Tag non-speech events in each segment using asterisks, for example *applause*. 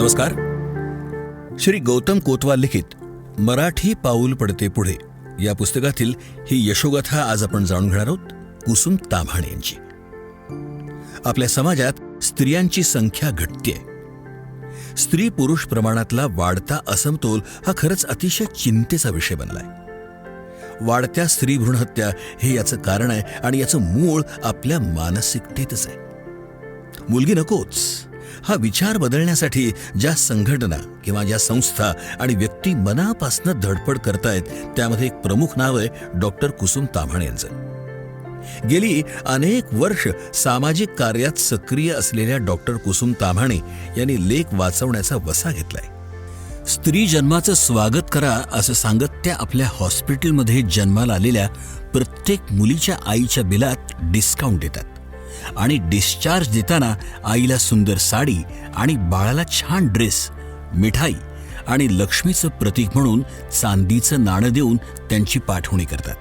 नमस्कार. श्री गौतम कोतवाल लिखित मराठी पाऊल पडते पुढे. या पुस्तकातील ही यशोगाथा आज आपण जाणून घेणार आहोत कुसुम ताभाणे यांची. आपल्या समाजात स्त्रियांची संख्या घटते स्त्री पुरुष प्रमाणातला वाढता असमतोल हा खरंच अतिशय चिंतेचा विषय बनलाय. वाढत्या स्त्री भ्रूण हत्या हे याचं कारण आहे आणि याचं मूळ आपल्या मानसिकतेतच आहे. मुलगी नकोच. हा विचार बदलण्यासाठी ज्या संघटना किंवा ज्या संस्था आणि व्यक्ती मनापासनं धडपड करतायत त्यामध्ये एक प्रमुख नाव आहे डॉक्टर कुसुम ताम्हाण यांचं. गेली अनेक वर्ष सामाजिक कार्यात सक्रिय असलेल्या डॉक्टर कुसुम ताम्हाणे यांनी लेख वाचवण्याचा वसा घेतलाय. स्त्री जन्माचं स्वागत करा असं सांगत त्या आपल्या हॉस्पिटलमध्ये जन्माला आलेल्या प्रत्येक मुलीच्या आईच्या बिलात डिस्काउंट देतात. आणि डिस्चार्ज देताना आईला सुंदर साडी आणि बाळाला छान ड्रेस मिठाई आणि लक्ष्मीचं प्रतीक म्हणून चांदीचं नाणं देऊन त्यांची पाठवणी करतात.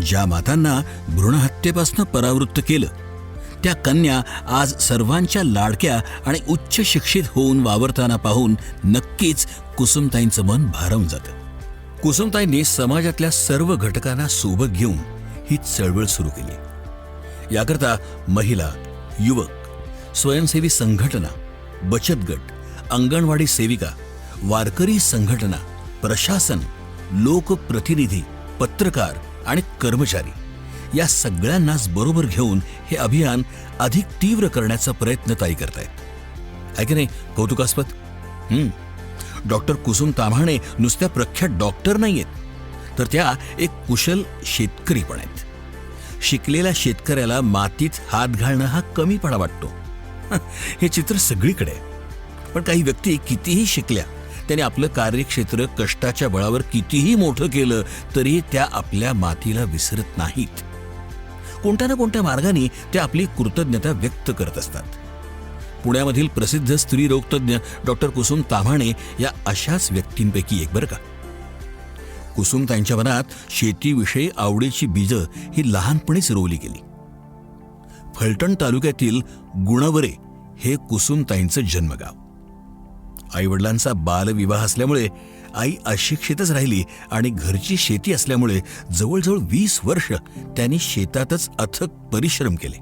ज्या मातांना भ्रूणहत्येपासून परावृत्त केलं त्या कन्या आज सर्वांच्या लाडक्या आणि उच्च शिक्षित होऊन वावरताना पाहून नक्कीच कुसुमताईंचं मन भारावून जातं. कुसुमताईंनी समाजातल्या सर्व घटकांना सोबत घेऊन ही चळवळ सुरू केली. याकरता महिला युवक स्वयंसेवी संघटना बचत गट अंगणवाडी सेविका वारकरी संघटना प्रशासन लोकप्रतिनिधी पत्रकार आणि कर्मचारी या सगळ्यांनाच बरोबर घेऊन हे अभियान अधिक तीव्र करण्याचा प्रयत्न ताई करतायत. आहे की नाही? कौतुकास्पद? डॉक्टर कुसुम ताम्हाणे नुसत्या प्रख्यात डॉक्टर नाही आहेत तर त्या एक कुशल शेतकरी पण आहेत. शिकलेल्या शेतकऱ्याला मातीत हात घालणं हा कमीपणा वाटतो. हे चित्र सगळीकडे पण काही व्यक्ती कितीही शिकल्या त्याने आपलं कार्यक्षेत्र कष्टाच्या बळावर कितीही मोठं केलं तरी त्या आपल्या मातीला विसरत नाहीत. कोणत्या ना कोणत्या मार्गाने त्या आपली कृतज्ञता व्यक्त करत असतात. पुण्यामधील प्रसिद्ध स्त्री रोगतज्ञ डॉक्टर कुसुम ताम्हाणे या अशाच व्यक्तींपैकी एक बरं का. कुसुम त्यांच्या मनात शेतीविषयी आवडीची बीजं ही लहानपणीच रोवली गेली. फलटण तालुक्यातील गुणवरे हे कुसुमताईंचं जन्मगाव. आईवडिलांचा बालविवाह असल्यामुळे आई अशिक्षितच राहिली आणि घरची शेती असल्यामुळे जवळजवळ वीस वर्ष त्यांनी शेतातच अथक परिश्रम केले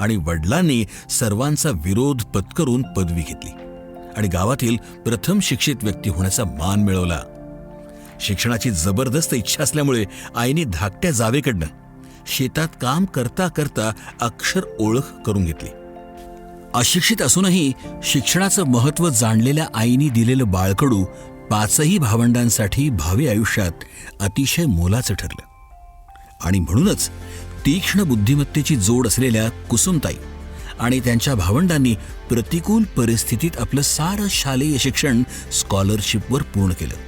आणि वडिलांनी सर्वांचा विरोध पत्करून पदवी घेतली आणि गावातील प्रथम शिक्षित व्यक्ती होण्याचा मान मिळवला शिक्षणाची जबरदस्त इच्छा असल्यामुळे आईने धाकट्या जावेकडनं शेतात काम करता करता अक्षर ओळख करून घेतली. अशिक्षित असूनही शिक्षणाचं महत्त्व जाणलेल्या आईने दिलेलं बाळकडू पाचही भावंडांसाठी भावी आयुष्यात अतिशय मोलाचं ठरलं. आणि म्हणूनच तीक्ष्ण बुद्धिमत्तेची जोड असलेल्या कुसुमताई आणि त्यांच्या भावंडांनी प्रतिकूल परिस्थितीत आपलं सारं शालेय शिक्षण स्कॉलरशिपवर पूर्ण केलं.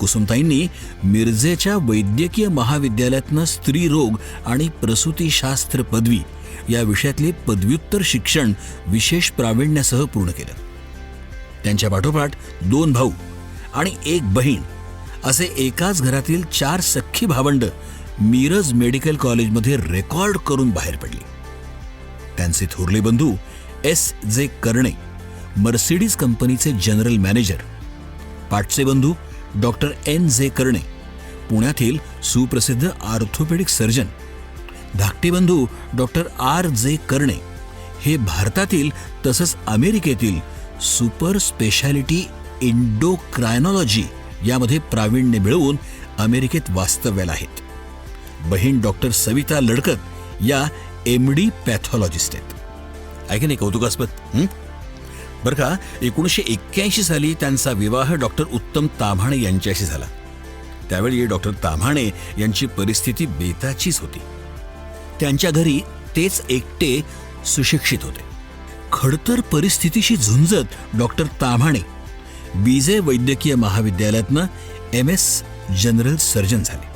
कुसुमताईंनी मिरजेच्या वैद्यकीय महाविद्यालयातनं स्त्री रोग आणि प्रसूतीशास्त्र पदवी या विषयातले पदव्युत्तर शिक्षण विशेष प्रावीण्यासह पूर्ण केलं. त्यांच्या पाठोपाठ दोन भाऊ आणि एक बहीण असे एकाच घरातील चार सख्खी भावंड मिरज मेडिकल कॉलेजमध्ये रेकॉर्ड करून बाहेर पडली. त्यांचे थोरले बंधू एस जे कर्णे मर्सिडीज कंपनीचे जनरल मॅनेजर पाठचे बंधू डॉक्टर एन जे कर्णे पुण्यातील सुप्रसिद्ध आर्थोपेडिक सर्जन धाकटे बंधू डॉक्टर आर जे कर्णे हे भारतातील तसंच अमेरिकेतील सुपर स्पेशालिटी इंडोक्रायनॉलॉजी यामध्ये प्रावीण्य मिळवून अमेरिकेत वास्तव्याला आहेत. बहीण डॉक्टर सविता लडकत या एम डी पॅथॉलॉजिस्ट आहेत. ऐका नाही कौतुकास्पद बरं का एकोणीसशे एक्क्याऐंशी साली त्यांचा विवाह डॉक्टर उत्तम ताम्हाणे यांच्याशी झाला. त्यावेळी डॉक्टर ताम्हाणे यांची परिस्थिती बेताचीच होती. त्यांच्या घरी तेच एकटे सुशिक्षित होते. खडतर परिस्थितीशी झुंजत डॉक्टर ताम्हाणे बीजे वैद्यकीय महाविद्यालयातनं एम एस जनरल सर्जन झाले.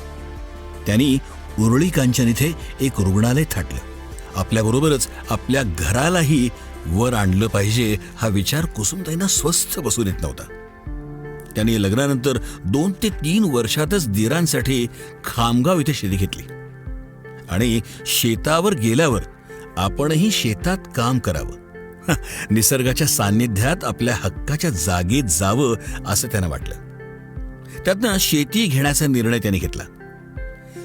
त्यांनी उरळी कांचन इथे एक रुग्णालय थाटलं. आपल्याबरोबरच आपल्या घरालाही वर आणलं पाहिजे हा विचार कुसुमताईंना स्वस्थ बसून येत नव्हता. त्यांनी लग्नानंतर दोन ते तीन वर्षातच दिरांसाठी खामगाव इथे शेती घेतली. आणि शेतावर गेल्यावर आपणही शेतात काम करावं. निसर्गाच्या सान्निध्यात आपल्या हक्काच्या जागेत जावं असं त्यांना वाटलं. त्यातनं शेती घेण्याचा निर्णय त्यांनी घेतला.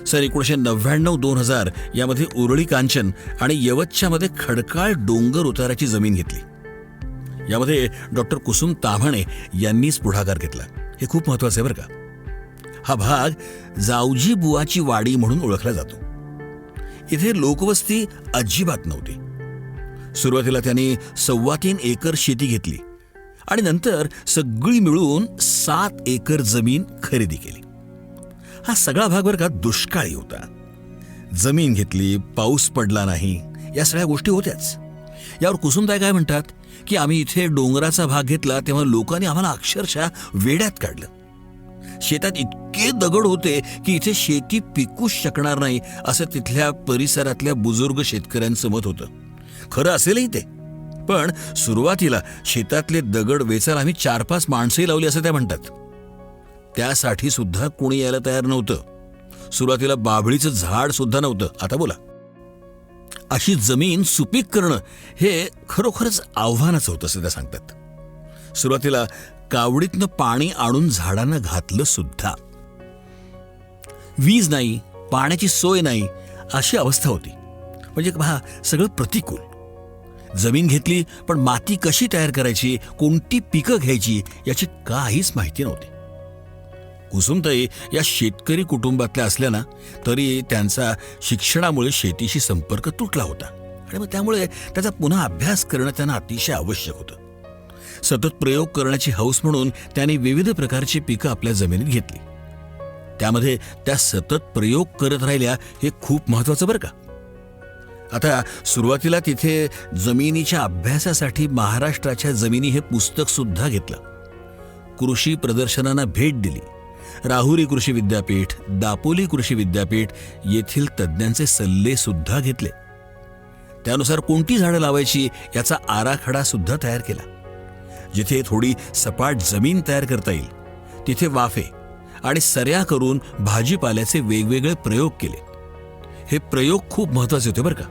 सन एकोणीशे नव्याण्णव दोन हजार यामध्ये उरळी कांचन आणि यवतच्यामध्ये खडकाळ डोंगर उताराची जमीन घेतली. यामध्ये डॉक्टर कुसुम ताम्हाणे यांनीच पुढाकार घेतला. हे खूप महत्वाचं आहे बरं का. हा भाग जावजी बुवाची वाडी म्हणून ओळखला जातो. इथे लोकवस्ती अजिबात नव्हती. सुरुवातीला त्यांनी सव्वा तीन एकर शेती घेतली आणि नंतर सगळी मिळून सात एकर जमीन खरेदी केली. हा सगळा भाग बरं का दुष्काळी होता. जमीन घेतली पाऊस पडला नाही या सगळ्या गोष्टी होत्याच. यावर कुसुमताई काय म्हणतात? की आम्ही इथे डोंगराचा भाग घेतला तेव्हा लोकांनी आम्हाला अक्षरशः वेड्यात काढलं. शेतात इतके दगड होते की इथे शेती पिकूच शकणार नाही असं तिथल्या परिसरातल्या बुजुर्ग शेतकऱ्यांचं मत होतं. खरं असेलही ते. पण सुरुवातीला शेतातले दगड वेचायला आम्ही चार पाच माणसंही लावली असं त्या म्हणतात. त्यासाठी सुद्धा कुणी यायला तयार नव्हतं. सुरुवातीला बाभळीचं झाड सुद्धा नव्हतं. आता बोला. अशी जमीन सुपीक करणं हे खरोखरच आव्हानाचं होतं असं त्या सांगतात. सुरुवातीला कावडीतनं पाणी आणून झाडांना घातलं सुद्धा. वीज नाही पाण्याची सोय नाही अशी अवस्था होती. म्हणजे पहा सगळं प्रतिकूल. जमीन घेतली पण माती कशी तयार करायची कोणती पिकं घ्यायची याची काहीच माहिती नव्हती. कुसुमताई या शेतकरी कुटुंबातल्या असल्या ना तरी त्यांचा शिक्षणामुळे शेतीशी संपर्क तुटला होता. आणि मग त्यामुळे त्याचा पुन्हा अभ्यास करणं त्यांना अतिशय आवश्यक होतं. सतत प्रयोग करण्याची हौस म्हणून त्यांनी विविध प्रकारची पिकं आपल्या जमिनीत घेतली. त्यामध्ये त्या सतत प्रयोग करत राहिल्या हे खूप महत्वाचं बरं का? आता सुरुवातीला तिथे जमिनीच्या अभ्यासासाठी महाराष्ट्राच्या जमिनी हे पुस्तक सुद्धा घेतलं. कृषी प्रदर्शनांना भेट दिली. राहुरी कृषी विद्यापीठ दापोली कृषी विद्यापीठ येथील तज्ज्ञांचे सल्ले सुद्धा घेतले. त्यानुसार कोणती झाडं लावायची याचा आराखडा सुद्धा तयार केला. जिथे थोडी सपाट जमीन तयार करता येईल तिथे वाफे आणि सऱ्या करून भाजीपाल्याचे वेगवेगळे प्रयोग केले. हे प्रयोग खूप महत्त्वाचे होते बरं का.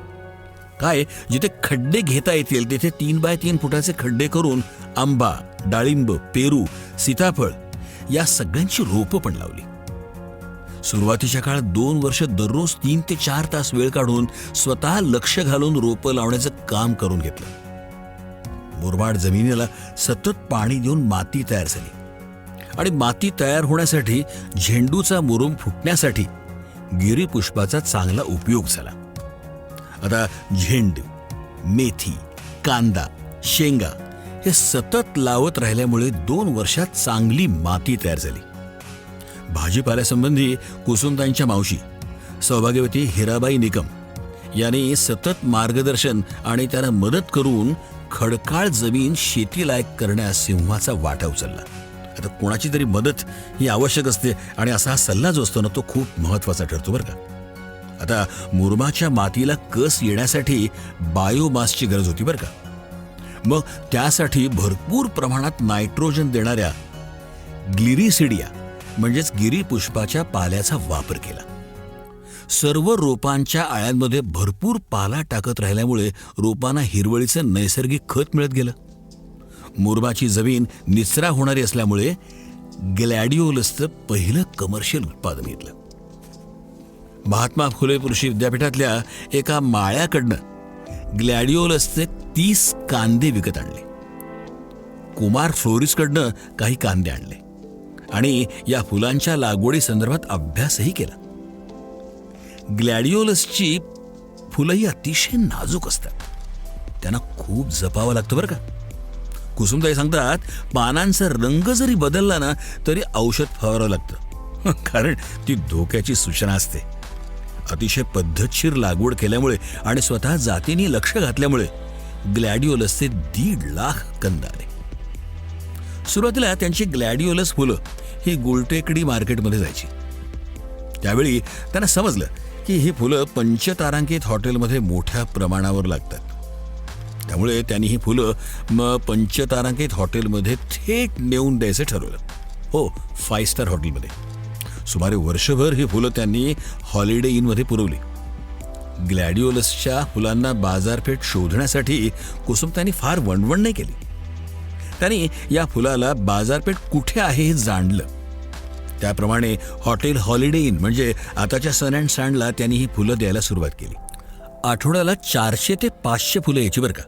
काय जिथे खड्डे घेता येतील तिथे तीन बाय तीन फुटाचे खड्डे करून आंबा डाळिंब पेरू सीताफळ या सगळ्यांची रोपं पण लावली. सुरुवातीच्या काळात दोन वर्ष दररोज तीन ते चार तास वेळ काढून स्वतः लक्ष घालून रोपं लावण्याचं काम करून घेतलं. मुरमाड जमिनीला सतत पाणी देऊन माती तयार झाली. आणि माती तयार होण्यासाठी झेंडूचा मुरुम फुटण्यासाठी गिरीपुष्पाचा चांगला उपयोग झाला. आता झेंडू मेथी कांदा शेंगा हे सतत लावत राहिल्यामुळे दोन वर्षात चांगली माती तयार झाली. भाजीपाल्यासंबंधी कुसुमताईंच्या मावशी सौभाग्यवती हिराबाई निकम यांनी सतत मार्गदर्शन आणि त्यांना मदत करून खडकाळ जमीन शेतीलायक करण्यास सिंहाचा वाटा उचलला. आता कोणाची तरी मदत ही आवश्यक असते आणि असा हा सल्ला जो असतो ना तो खूप महत्त्वाचा ठरतो बरं का. आता मुरमाच्या मातीला कस येण्यासाठी बायोमासची गरज होती बरं का. मग त्यासाठी भरपूर प्रमाणात नायट्रोजन देणाऱ्या ग्लिरिसिडिया म्हणजेच गिरीपुष्पाच्या पाल्याचा वापर केला. सर्व रोपांच्या आळ्यांमध्ये भरपूर पाला टाकत राहिल्यामुळे रोपांना हिरवळीचं नैसर्गिक खत मिळत गेलं. मुरबाची जमीन निचरा होणारी असल्यामुळे ग्लॅडिओलसचं पहिलं कमर्शियल उत्पादन घेतलं. महात्मा फुले कृषी विद्यापीठातल्या एका माळ्याकडनं ग्लॅडिओलसचे तीस कांदे विकत आणले. कुमार फ्लोरिसकडनं काही कांदे आणले. आणि या फुलांच्या लागवडीसंदर्भात अभ्यासही केला. ग्लॅडिओलसची फुलंही अतिशय नाजूक असतात. त्यांना खूप जपावं लागतं बरं का. कुसुमताई सांगतात पानांचा रंग जरी बदलला ना तरी औषध फवारावं लागतं. *laughs* कारण ती धोक्याची सूचना असते. अतिशय पद्धतशीर लागवड केल्यामुळे आणि स्वतः जातीने लक्ष घातल्यामुळे ग्लॅडिओलसचे दीड लाख कंद आले. सुरुवातीला त्यांची ग्लॅडिओलस फुलं ही गुलटेकडी मार्केटमध्ये जायची. त्यावेळी त्यांना समजलं की ही फुलं पंचतारांकित हॉटेलमध्ये मोठ्या प्रमाणावर लागतात. त्यामुळे त्यांनी ही फुलं मग पंचतारांकित हॉटेलमध्ये थेट नेऊन द्यायचं ठरवलं. हो फाय स्टार हॉटेलमध्ये. सुमारे वर्षभर ही फुलं त्यांनी हॉलिडे इनमध्ये पुरवली. ग्लॅडिओलसच्या फुलांना बाजारपेठ शोधण्यासाठी कुसुम त्यांनी फार वणवण नाही केली. त्यांनी या फुलाला बाजारपेठ कुठे आहे हे जाणलं. त्याप्रमाणे हॉटेल हॉलिडे इन म्हणजे आताच्या सन अँड सँडला त्यांनी ही फुलं द्यायला सुरुवात केली. आठवड्याला चारशे ते पाचशे फुलं यायची बरं का.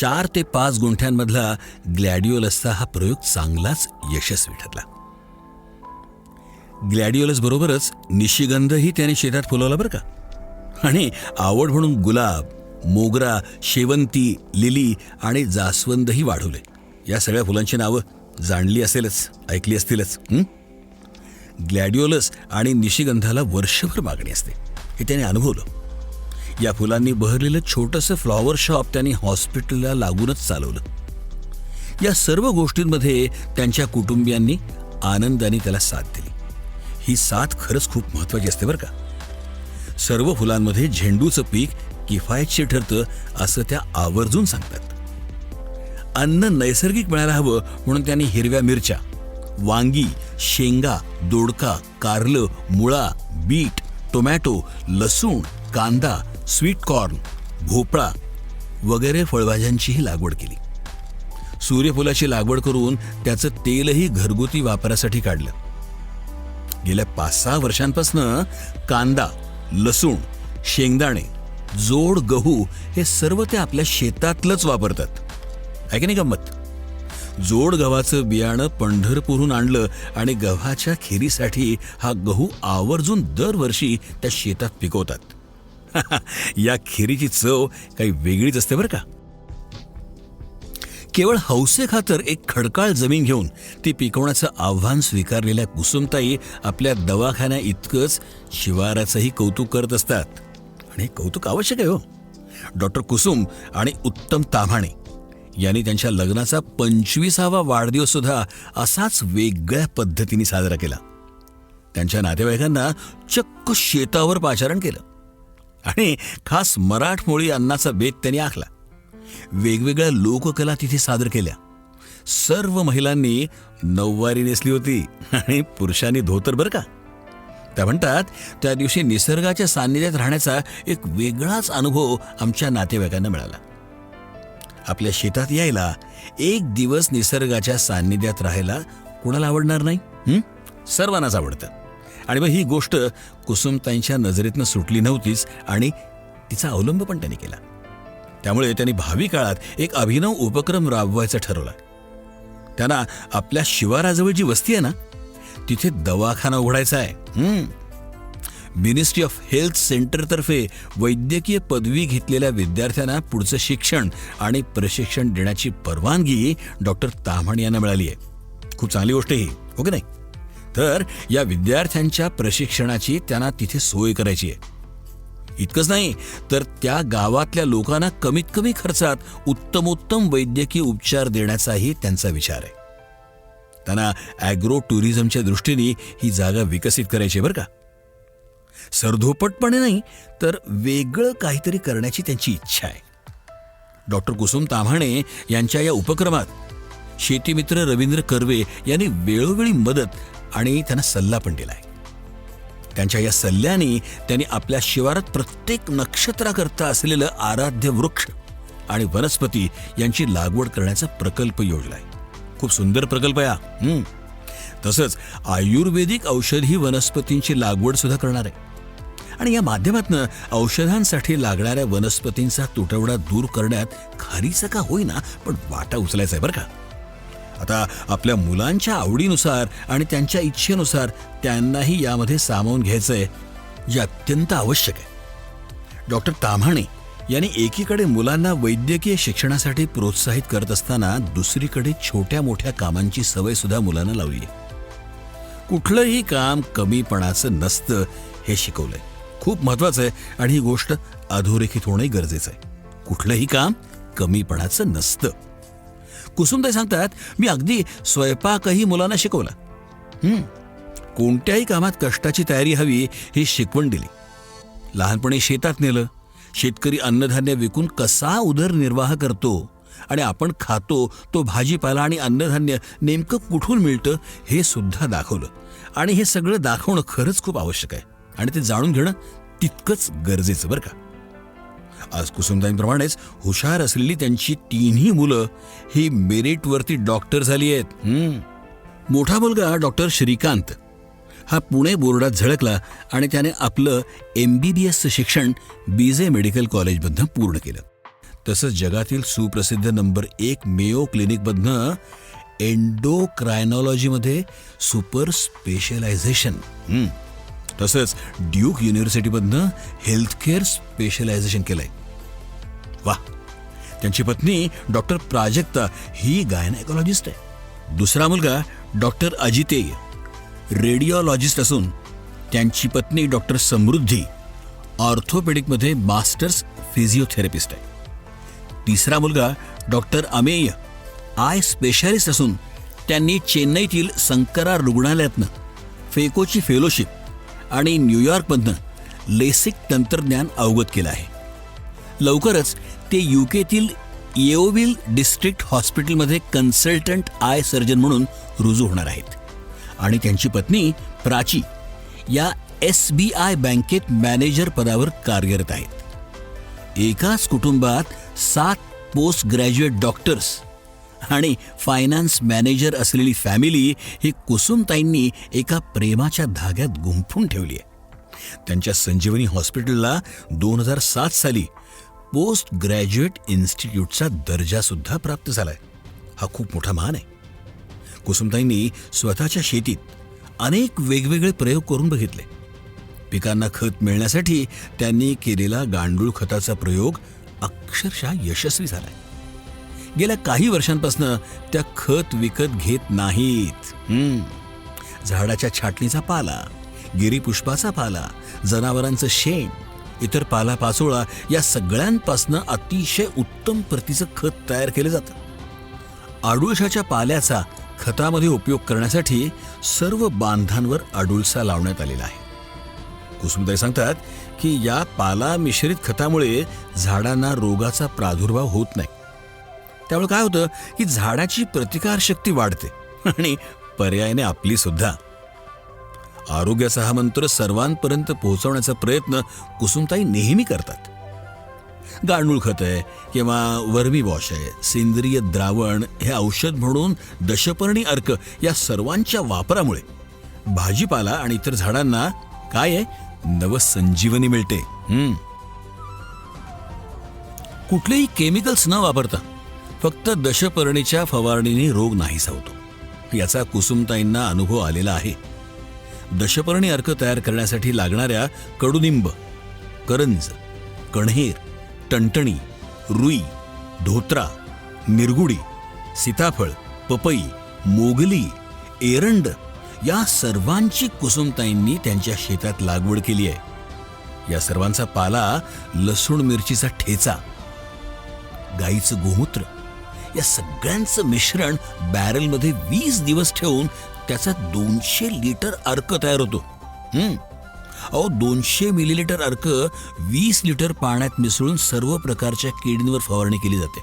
चार ते पाच गुंठ्यांमधला ग्लॅडिओलसचा हा प्रयोग चांगलाच यशस्वी ठरला. ग्लॅडिओलस बरोबरच निशिगंधही त्याने शेतात फुलवला बरं का. आणि आवड म्हणून गुलाब मोगरा शेवंती लिली आणि जास्वंदही वाढवले. या सगळ्या फुलांची नावं जाणली असेलच ऐकली असतीलच ग्लॅडिओलस आणि निशिगंधाला वर्षभर मागणी असते हे त्याने अनुभवलं. या फुलांनी बहरलेलं छोटंसं फ्लॉवर शॉप त्यांनी हॉस्पिटलला लागूनच चालवलं. या सर्व गोष्टींमध्ये त्यांच्या कुटुंबियांनी आनंदाने त्याला साथ दिली. ही साथ खरंच खूप महत्वाची असते बरं का. सर्व फुलांमध्ये झेंडूचं पीक किफायतशीर ठरतं असं त्या आवर्जून सांगतात. अन्न नैसर्गिक मिळायला हवं म्हणून त्यांनी हिरव्या मिरच्या वांगी शेंगा दोडका कारलं मुळा बीट टोमॅटो लसूण कांदा स्वीट कॉर्न भोपळा वगैरे फळभाज्यांचीही लागवड केली. सूर्यफुलाची लागवड करून त्याचं तेलही घरगुती वापरासाठी काढलं. गेल्या पाच सहा वर्षांपासनं कांदा लसूण शेंगदाणे जोड गहू हे सर्व ते आपल्या शेतातलंच वापरतात. आहे की नाही गंमत? जोड गव्हाचं बियाणं पंढरपूरहून आणलं आणि गव्हाच्या खिरीसाठी हा गहू आवर्जून दरवर्षी त्या शेतात पिकवतात. *laughs* या खिरीची चव काही वेगळीच असते बरं का? केवळ हौसेखातर एक खडकाळ जमीन घेऊन ती पिकवण्याचं आव्हान स्वीकारलेल्या कुसुमताई आपल्या दवाखान्या इतकंच शिवाराचंही कौतुक करत असतात. आणि हे कौतुक आवश्यक आहे हो. डॉक्टर कुसुम आणि उत्तम ताम्हाणे यांनी त्यांच्या लग्नाचा पंचवीसावा वाढदिवस सुद्धा असाच वेगळ्या पद्धतीने साजरा केला. त्यांच्या नातेवाईकांना चक्क शेतावर पाचारण केलं. आणि खास मराठमोळी अन्नाचा बेत त्यांनी आखला. वेगवेगळ्या लोककला तिथे सादर केल्या. सर्व महिलांनी नऊवारी नेसली होती आणि पुरुषांनी धोतर बरं का? त्या म्हणतात त्या दिवशी निसर्गाच्या सान्निध्यात राहण्याचा एक वेगळाच अनुभव आमच्या नातेवाईकांना मिळाला. आपल्या शेतात यायला एक दिवस निसर्गाच्या सान्निध्यात राहायला कुणाला आवडणार नाही? सर्वांनाच आवडतं. आणि मग ही गोष्ट कुसुमताईंच्या नजरेतनं सुटली नव्हतीच आणि तिचा अवलंब पण त्यांनी केला. त्यामुळे त्यांनी भावी काळात एक अभिनव उपक्रम राबवायचा ठरवला. त्यांना आपल्या शिवाराजवळ जी वस्ती आहे ना तिथे दवाखाना उघडायचा आहे. मिनिस्ट्री ऑफ हेल्थ सेंटरतर्फे वैद्यकीय पदवी घेतलेल्या विद्यार्थ्यांना पुढचं शिक्षण आणि प्रशिक्षण देण्याची परवानगी डॉक्टर ताम्हाणे यांना मिळाली आहे. खूप चांगली गोष्ट ही हो की नाही? तर या विद्यार्थ्यांच्या प्रशिक्षणाची त्यांना तिथे सोय करायची आहे. इतकंच नाही तर त्या गावातल्या लोकांना कमीत कमी खर्चात उत्तमोत्तम वैद्यकीय उपचार देण्याचाही त्यांचा विचार आहे. त्यांना ॲग्रो टुरिझमच्या दृष्टीने ही जागा विकसित करायची बरं का. सरधोपटपणे नाही तर वेगळं काहीतरी करण्याची त्यांची इच्छा आहे. डॉक्टर कुसुम ताम्हाणे यांच्या या उपक्रमात शेतीमित्र रवींद्र कर्वे यांनी वेळोवेळी मदत आणि त्यांना सल्ला पण दिलाय. त्यांच्या या सल्ल्याने त्यांनी आपल्या शिवारात प्रत्येक नक्षत्राकरता असलेलं आराध्य वृक्ष आणि वनस्पती यांची लागवड करण्याचा प्रकल्प योजलाय. खूप सुंदर प्रकल्प या तसंच आयुर्वेदिक औषधी वनस्पतींची लागवड सुद्धा करणार आहे. आणि या माध्यमातनं औषधांसाठी लागणाऱ्या वनस्पतींचा तुटवडा दूर करण्यात खारीचा का होईना पण वाटा उचलायचा आहे बरं का? आता आपल्या मुलांच्या आवडीनुसार आणि त्यांच्या इच्छेनुसार त्यांनाही यामध्ये सामावून घ्यायचंय जे अत्यंत आवश्यक आहे. डॉक्टर ताम्हाणे यांनी एकीकडे मुलांना वैद्यकीय शिक्षणासाठी प्रोत्साहित करत असताना दुसरीकडे छोट्या मोठ्या कामांची सवय सुद्धा मुलांना लावली आहे कुठलंही काम कमीपणाचं नसतं हे शिकवलंय. खूप महत्वाचं आहे आणि ही गोष्ट अधोरेखित होणंही गरजेचं आहे. कुठलंही काम कमीपणाचं नसतं. कुसुमताई सांगतात मी अगदी स्वयंपाकही मुलांना शिकवला. कोणत्याही कामात कष्टाची तयारी हवी ही शिकवण दिली. लहानपणी शेतात नेलं. शेतकरी अन्नधान्य विकून कसा उदरनिर्वाह करतो आणि आपण खातो तो भाजीपाला आणि अन्नधान्य नेमकं कुठून मिळतं हे सुद्धा दाखवलं. आणि हे सगळं दाखवणं खरंच खूप आवश्यक आहे. आणि ते जाणून घेणं तितकंच गरजेचं बरं का. आज कुसुमताईंप्रमाणेच हुशार असलेली त्यांची तिन्ही मुलं ही मेरिटवरती डॉक्टर झाली आहेत. मोठा मुलगा डॉक्टर श्रीकांत. हा पुणे बोर्डात झळकला आणि त्याने आपलं एम बी बी एसचं शिक्षण बीजे मेडिकल कॉलेजमधनं पूर्ण केलं. तसंच जगातील सुप्रसिद्ध नंबर एक मेयो क्लिनिकमधनं एन्डोक्रायनॉलॉजीमध्ये सुपर स्पेशलायझेशन. तसंच ड्यूक युनिव्हर्सिटीमधनं हेल्थकेअर स्पेशलायझेशन केलंय. वा. त्यांची पत्नी डॉक्टर प्राजक्ता ही गायनायकॉलॉजिस्ट आहे. दुसरा मुलगा डॉक्टर अजितेय रेडिओलॉजिस्ट असून त्यांची पत्नी डॉक्टर समृद्धी ऑर्थोपेडिकमध्ये मास्टर्स फिजिओथेरपिस्ट आहे. तिसरा मुलगा डॉक्टर अमेय आय स्पेशालिस्ट असून त्यांनी चेन्नईतील संकरा रुग्णालयातनं फेकोची फेलोशिप आणि न्यूयॉर्कमधनं लेसिक तंत्रज्ञान अवगत केलं आहे. लवकरच ते युकेतील येओविल डिस्ट्रिक्ट हॉस्पिटलमध्ये कन्सल्टंट आय सर्जन म्हणून रुजू होणार आहेत. आणि त्यांची पत्नी प्राची या एस बी आय बँकेत मॅनेजर पदावर कार्यरत आहेत. एकाच कुटुंबात सात पोस्ट ग्रॅज्युएट डॉक्टर्स आणि फायनान्स मॅनेजर असलेली फॅमिली ही कुसुमताईंनी एका प्रेमाच्या धाग्यात गुंफून ठेवली आहे. त्यांच्या संजीवनी हॉस्पिटलला दोन हजार सात साली पोस्ट ग्रॅज्युएट इन्स्टिट्यूटचा दर्जा सुद्धा प्राप्त झालाय. हा खूप मोठा मान आहे. कुसुमताईंनी स्वतःच्या शेतीत अनेक वेगवेगळे प्रयोग करून बघितले. पिकांना खत मिळण्यासाठी त्यांनी केलेला गांडूळ खताचा प्रयोग अक्षरशः यशस्वी झालाय. गेल्या काही वर्षांपासून त्या खत विकत घेत नाहीत. झाडाच्या छाटणीचा पाला गिरीपुष्पाचा पाला जनावरांचं शेण इतर पाला पाचोळा या सगळ्यांपासनं अतिशय उत्तम प्रतीचं खत तयार केलं जातं. आडुळशाच्या पाल्याचा खतामध्ये उपयोग करण्यासाठी सर्व बांधांवर आडुळसा लावण्यात आलेला आहे. कुसुमताई सांगतात की या पाला मिश्रित खतामुळे झाडांना रोगाचा प्रादुर्भाव होत नाही. त्यामुळे काय होतं की झाडाची प्रतिकारशक्ती वाढते आणि पर्यायाने आपली सुद्धा. आरोग्याचा हा मंत्र सर्वांपर्यंत पोहोचवण्याचा प्रयत्न कुसुमताई नेहमी करतात. गांडूळ खत आहे किंवा वर्मी वॉश आहे सेंद्रिय द्रावण हे औषध म्हणून दशपर्णी अर्क या सर्वांच्या वापरामुळे भाजीपाला आणि इतर झाडांना काय आहे? नवसंजीवनी मिळते. कुठलेही केमिकल्स न वापरता फक्त दशपर्णीच्या फवारणीने रोग नाहीसा होतो. याचा कुसुमताईंना अनुभव आलेला आहे. दशपर्णी अर्क तयार करण्यासाठी लागणाऱ्या कडुनिंब करंज कण्हेर टणटणी रुई धोत्रा निरगुडी सीताफळ पपई मोगली एरंड या सर्वांची कुसुमताईंनी त्यांच्या शेतात लागवड केली आहे. या सर्वांचा पाला लसूण मिरचीचा ठेचा गाईचं गोमूत्र या सगळ्यांचं मिश्रण बॅरलमध्ये वीस दिवस ठेवून त्याचा दोनशे लिटर अर्क तयार होतो. अहो दोनशे मिलीलिटर अर्क वीस लिटर पाण्यात मिसळून सर्व प्रकारच्या किडींवर फवारणी केली जाते.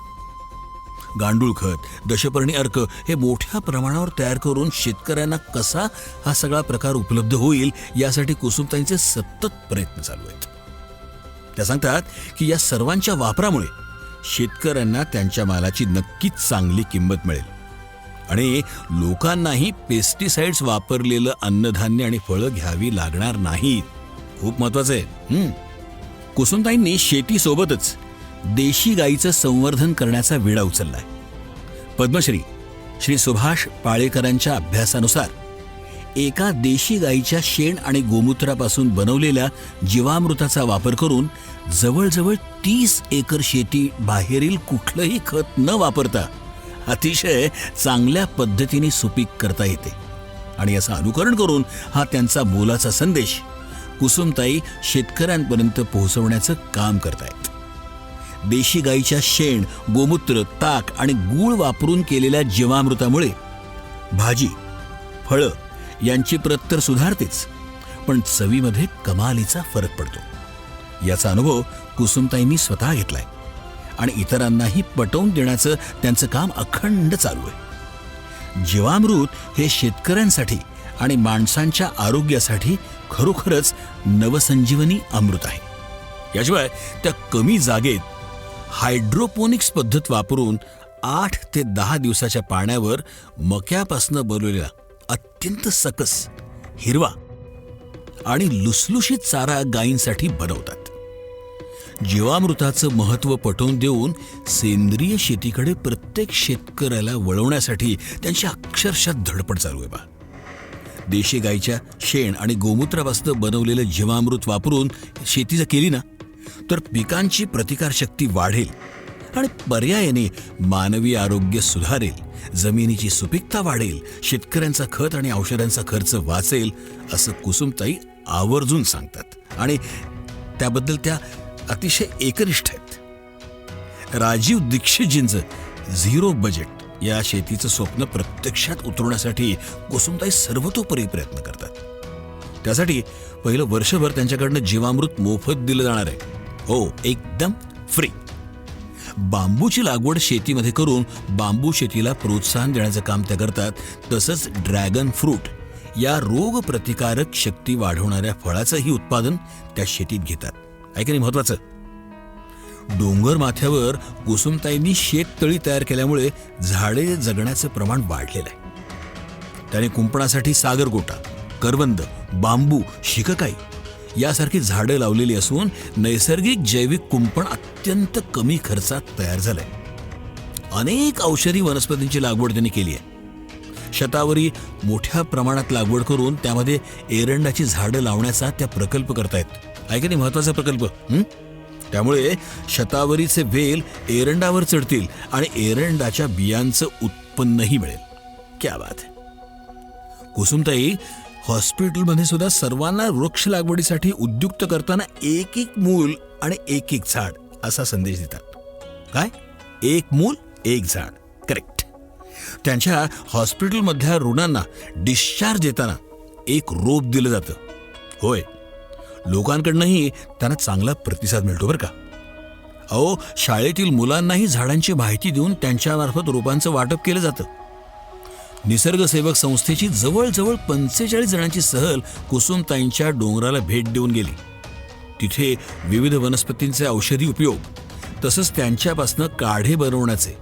गांडूळ खत दशपर्णी अर्क हे मोठ्या प्रमाणावर तयार करून शेतकऱ्यांना कसा हा सगळा प्रकार उपलब्ध होईल यासाठी कुसुमताईंचे सतत प्रयत्न चालू आहेत. त्या सांगतात की या सर्वांच्या वापरामुळे शेतकऱ्यांना त्यांच्या मालाची नक्कीच चांगली किंमत मिळेल. आणि लोकांनाही पेस्टिसाइड्स वापरलेलं अन्नधान्य आणि फळं घ्यावी लागणार नाहीत. खूप महत्वाचं आहे. कुसुमताईंनी शेतीसोबतच देशी गाईचं संवर्धन करण्याचा विडा उचललाय. पद्मश्री श्री सुभाष पाळेकरांच्या अभ्यासानुसार एका देशी गाईच्या शेण आणि गोमूत्रापासून बनवलेल्या जीवामृताचा वापर करून जवळजवळ तीस एकर शेती बाहेरील कुठलंही खत न वापरता अतिशय चांगल्या पद्धतीने सुपीक करता येते. आणि याचं अनुकरण करून हा त्यांचा मोलाचा संदेश कुसुमताई शेतकऱ्यांपर्यंत पोहोचवण्याचं काम करतायत. देशी गाईच्या शेण गोमूत्र ताक आणि गूळ वापरून केलेल्या जीवामृतामुळे भाजी फळं यांची प्रत तर सुधारतेच पण चवीमध्ये कमालीचा फरक पडतो. याचा अनुभव कुसुमताईंनी स्वतः घेतलाय. आणि इतरांनाही पटवून देण्याचं त्यांचं काम अखंड चालू आहे. जीवामृत हे शेतकऱ्यांसाठी आणि माणसांच्या आरोग्यासाठी खरोखरच नवसंजीवनी अमृत आहे. याशिवाय त्या कमी जागेत हायड्रोपोनिक्स पद्धत वापरून आठ ते दहा दिवसाच्या पाण्यावर मक्यापासनं बनवलेला अत्यंत सकस हिरवा आणि लुसलुशीत चारा गायींसाठी बनवतात. जीवामृताचं महत्त्व पटवून देऊन सेंद्रिय शेतीकडे प्रत्येक शेतकऱ्याला वळवण्यासाठी त्यांची अक्षरशः धडपड चालू आहे बा. देशी गाईच्या शेण आणि गोमूत्रापासून बनवलेलं जीवामृत वापरून शेती जर केली ना तर पिकांची प्रतिकारशक्ती वाढेल आणि पर्यायाने मानवी आरोग्य सुधारेल जमिनीची सुपीकता वाढेल शेतकऱ्यांचा खत आणि औषधांचा खर्च वाचेल असं कुसुमताई आवर्जून सांगतात. आणि त्याबद्दल त्या अतिशय एकनिष्ठ आहेत. राजीव दीक्षितजींचं झिरो बजेट या शेतीचं स्वप्न प्रत्यक्षात उतरवण्यासाठी कुसुमताई सर्वतोपरी प्रयत्न करतात. त्यासाठी पहिलं वर्षभर त्यांच्याकडनं जीवामृत मोफत दिलं जाणार आहे. हो एकदम फ्री बांबूची लागवड शेतीमध्ये करून बांबू शेतीला प्रोत्साहन देण्याचं काम त्या करतात तसंच ड्रॅगन फ्रूट या रोग प्रतिकारक शक्ती वाढवणाऱ्या फळाचंही उत्पादन त्या शेतीत घेतात. ऐका नाही महत्वाचं? डोंगर माथ्यावर कुसुमताईंनी शेततळी तयार केल्यामुळे झाडे जगण्याचं प्रमाण वाढलेलं आहे. त्याने कुंपणासाठी सागरगोटा करवंद बांबू शिककाई यासारखी झाडं लावलेली असून नैसर्गिक जैविक कुंपण अत्यंत कमी खर्चात तयार झालंय. अनेक औषधी वनस्पतींची लागवड त्यांनी केली आहे. शतावरी मोठ्या प्रमाणात लागवड करून त्यामध्ये एरंडाची झाडं लावण्याचा त्या प्रकल्प करतायत. ऐका नाही महत्त्वाचा प्रकल्प? हं? त्यामुळे शतावरीचे वेल एरंडावर चढतील आणि एरंडाच्या बियांचं उत्पन्नही मिळेल. क्या बात है. कुसुमताई हॉस्पिटलमध्ये सुद्धा सर्वांना वृक्ष लागवडीसाठी उद्युक्त करताना एक एक मूल आणि एक एक झाड असा संदेश देतात. काय? एक मूल एक झाड. करेक्ट त्यांच्या हॉस्पिटलमधल्या रुग्णांना डिस्चार्ज देताना एक रोप दिलं जातं. होय. लोकांकडनंही त्यांना चांगला प्रतिसाद मिळतो बरं का. अहो शाळेतील मुलांनाही झाडांची माहिती देऊन त्यांच्यामार्फत रोपांचं वाटप केलं जातं. निसर्ग सेवक संस्थेची जवळजवळ पंचेचाळीस जणांची सहल कुसुमताईंच्या डोंगराला भेट देऊन गेली. तिथे विविध वनस्पतींचे औषधी उपयोग तसंच त्यांच्यापासनं काढे बनवण्याचे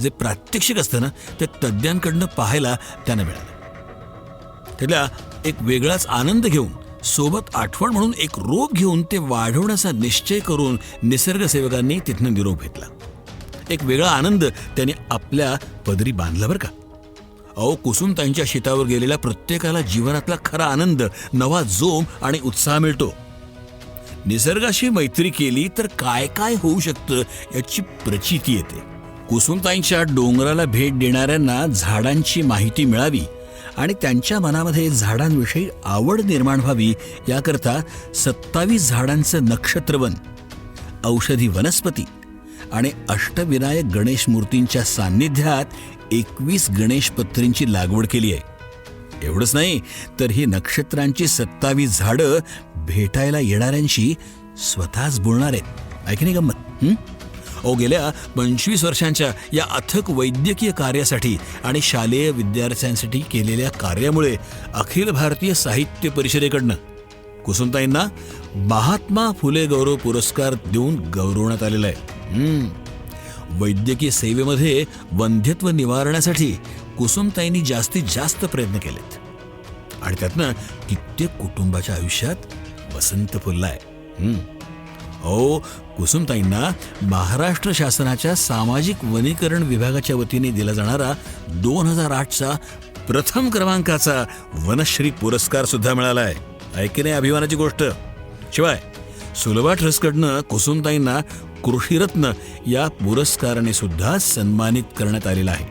जे प्रात्यक्षिक असतं ना ते तज्ज्ञांकडनं पाहायला त्यांना मिळालं. त्याला एक वेगळाच आनंद घेऊन सोबत आठवण म्हणून एक रोप घेऊन ते वाढवण्याचा निश्चय करून निसर्गसेवकांनी तिथनं निरोप घेतला. एक वेगळा आनंद त्यांनी आपल्या पदरी बांधला बरं का. अहो कुसुमताईंच्या शेतावर गेलेल्या प्रत्येकाला जीवनातला खरा आनंद नवा जोम आणि उत्साह मिळतो. निसर्गाशी मैत्री केली तर काय काय होऊ शकतं याची प्रचिती येते. कुसुमताईंच्या डोंगराला भेट देणाऱ्यांना झाडांची माहिती मिळावी आणि त्यांच्या मनामध्ये झाडांविषयी आवड निर्माण व्हावी याकरता सत्तावीस झाडांचं नक्षत्रवन औषधी वनस्पती आणि अष्टविनायक गणेश मूर्तींच्या सान्निध्यात एकवीस गणेश पत्रींची लागवड केली आहे. एवढंच नाही तर ही नक्षत्रांची सत्तावीस झाडं भेटायला येणाऱ्यांशी स्वतःच बोलणार आहेत. ऐक नाही गंमत ओ गेल्या पंचवीस वर्षांच्या या अथक वैद्यकीय कार्यासाठी आणि शालेय विद्यार्थ्यांसाठी केलेल्या कार्यामुळे अखिल भारतीय साहित्य परिषदेकडनं कुसुमताईंना महात्मा फुले गौरव पुरस्कार देऊन गौरवण्यात आलेला आहे. वैद्यकीय सेवेमध्ये वंध्यत्व निवारण्यासाठी कुसुमताईंनी जास्तीत जास्त प्रयत्न केलेत. आणि त्यातनं कित्येक कुटुंबाच्या आयुष्यात वसंत फुलला आहे अहो कुसुमताईंना महाराष्ट्र शासनाच्या सामाजिक वनीकरण विभागाच्या वतीने दिला जाणारा दोन हजार आठचा प्रथम क्रमांकाचा वनश्री पुरस्कार सुद्धा मिळाला आहे ऐकणे अभिमानाची गोष्ट? शिवाय सुलभा ट्रस्टकडनं कुसुमताईंना कृषीरत्न या पुरस्काराने सुद्धा सन्मानित करण्यात आलेला आहे.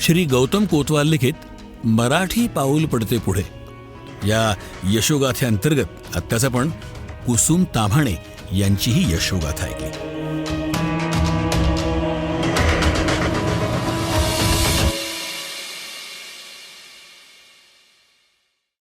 श्री गौतम कोतवाल लिखित मराठी पाऊल पडते पुढे. या यशोगाथेअंतर्गत आत्ताच आपण कुसुम ताभाणे यांचीही यशोगाथा ऐकली.